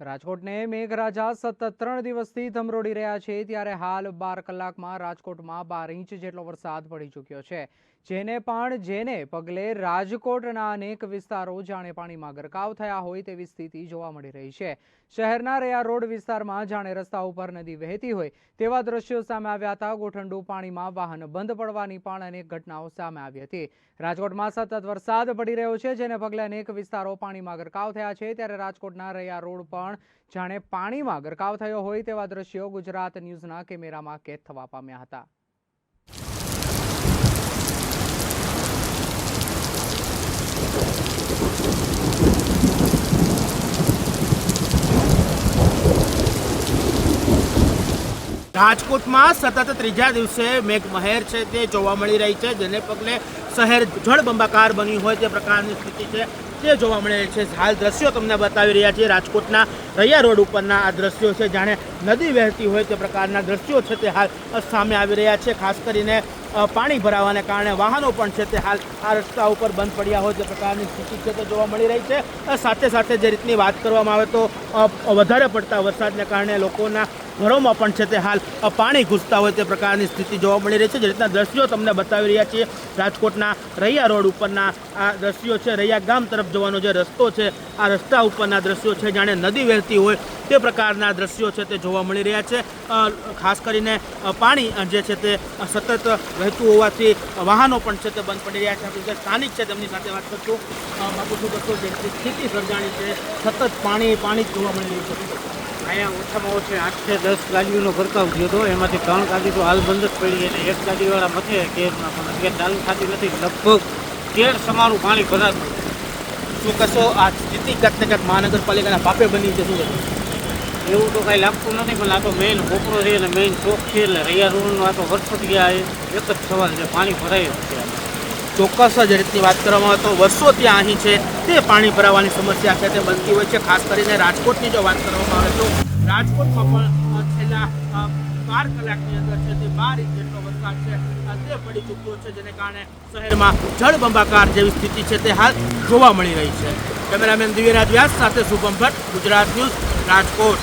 રાજકોટને મેઘરાજા સતત ત્રણ દિવસથી ધમરોડી રહ્યા છે, ત્યારે હાલ બાર કલાકમાં રાજકોટમાં બાર ઇંચ જેટલો વરસાદ પડી ચૂક્યો છે. જેને પણ જેને પગલે રાજકોટના અનેક વિસ્તારો જાણે પાણીમાં ગરકાવ થયા હોય તેવી સ્થિતિ જોવા મળી રહી છે. શહેરના રહ્યા રોડ વિસ્તારમાં જાણે રસ્તા ઉપર નદી વહેતી હોય તેવા દ્રશ્યો સામે આવ્યા હતા. ગોઠંડુ પાણીમાં વાહન બંધ પડવાની પણ અનેક ઘટનાઓ સામે આવી હતી. રાજકોટમાં સતત વરસાદ પડી રહ્યો છે, જેને પગલે અનેક વિસ્તારો પાણીમાં ગરકાવ થયા છે. ત્યારે રાજકોટના રહ્યા રોડ પણ જાણે પાણીમાં ગરકાવ થયો હોય તેવા દ્રશ્યો ગુજરાત ન્યૂઝના કેમેરામાં કેદ થવા પામ્યા હતા. રાજકોટમાં સતત ત્રીજા દિવસે મેઘમહેર છે તે જોવા મળી રહી છે, જેને પગલે શહેર જળબંબાકાર બન્યું હોય તે પ્રકારની સ્થિતિ છે. તે જોવા મળે છે. હાલ દ્રશ્યો તમને બતાવી રહ્યા છીએ. રાજકોટના રૈયા રોડ ઉપરના આ દ્રશ્યો છે. જાણે નદી વહેતી હોય તે પ્રકારના દ્રશ્યો છે તે હાલ સામે આવી રહ્યા છે. ખાસ કરીને પાણી ભરાવાને કારણે વાહનો પણ છે તે હાલ આ રસ્તા ઉપર બંધ પડ્યા હોય તે પ્રકારની સ્થિતિ છે તે જોવા મળી રહી છે. સાથે સાથે જે રીતની વાત કરવામાં આવે તો વધારે પડતા વરસાદને કારણે લોકોના ઘરોમાં પણ છે તે હાલ પાણી ઘૂસતા હોય તે પ્રકારની સ્થિતિ જોવા મળી રહી છે. જે રીતના દ્રશ્યો તમને બતાવી રહ્યા છીએ, રાજકોટના રૈયા રોડ ઉપરના આ દ્રશ્યો છે. રૈયા ગામ તરફ જવાનો જે રસ્તો છે, આ રસ્તા ઉપરના દ્રશ્યો છે. જાણે નદી વહેતી હોય તે પ્રકારના દ્રશ્યો છે તે જોવા મળી રહ્યા છે. ખાસ કરીને પાણી જે છે તે સતત વહેતું હોવાથી વાહનો પણ છે તે બંધ પડી રહ્યા છે. આપણે સ્થાનિક છે તેમની સાથે વાત કરશું. બાપુ શું કરશો જે સ્થિતિ સર્જાણી છે સતત પાણી પાણી જ જોવા મળી રહ્યું છે. અહીંયા ઓછામાં ઓછી આઠથી દસ ગાડીઓનો ભરકાવ થયો હતો. એમાંથી ત્રણ ગાડી તો હાલ બંધ જ પડી અને એક ગાડીવાળા મથે કેરમાં પણ અત્યારે ચાલુ થતી નથી. લગભગ તેર સમારું પાણી ભરાતું. શું કશો આ સ્થિતિ ક્યાંક ને ક્યાંક મહાનગરપાલિકાના પાપે બની છે શું કહેશો? એવું તો કાંઈ લાગતું નથી, પણ આ તો મેઇન કોપરો છે અને મેઇન ચોક છે એટલે રૈયા રોડનો આ તો વર્ષોથી આ એક જ સવાલ છે, પાણી ભરાય છે ચોક્કસ જ રીતની વાત કરવામાં આવે વર્ષો ત્યાં અહીં છે, તે પાણી ભરાવાની સમસ્યા છે, તે બનતી હોય છે, ખાસ કરીને રાજકોટની જો વાત કરવામાં આવે તો. રાજકોટમાં પણ છેલ્લા બાર કલાકની અંદર છે, તે બાર ઇંચ જેટલો વરસાદ છે તે પડી ચૂક્યો છે, જેને કારણે શહેરમાં જળબંબાકાર જેવી સ્થિતિ છે, તે હાલ જોવા મળી રહી છે. કેમેરામેન દિવ્યરાજ વ્યાસ સાથે શુભમ ભટ્ટ, ગુજરાત ન્યૂઝ, રાજકોટ.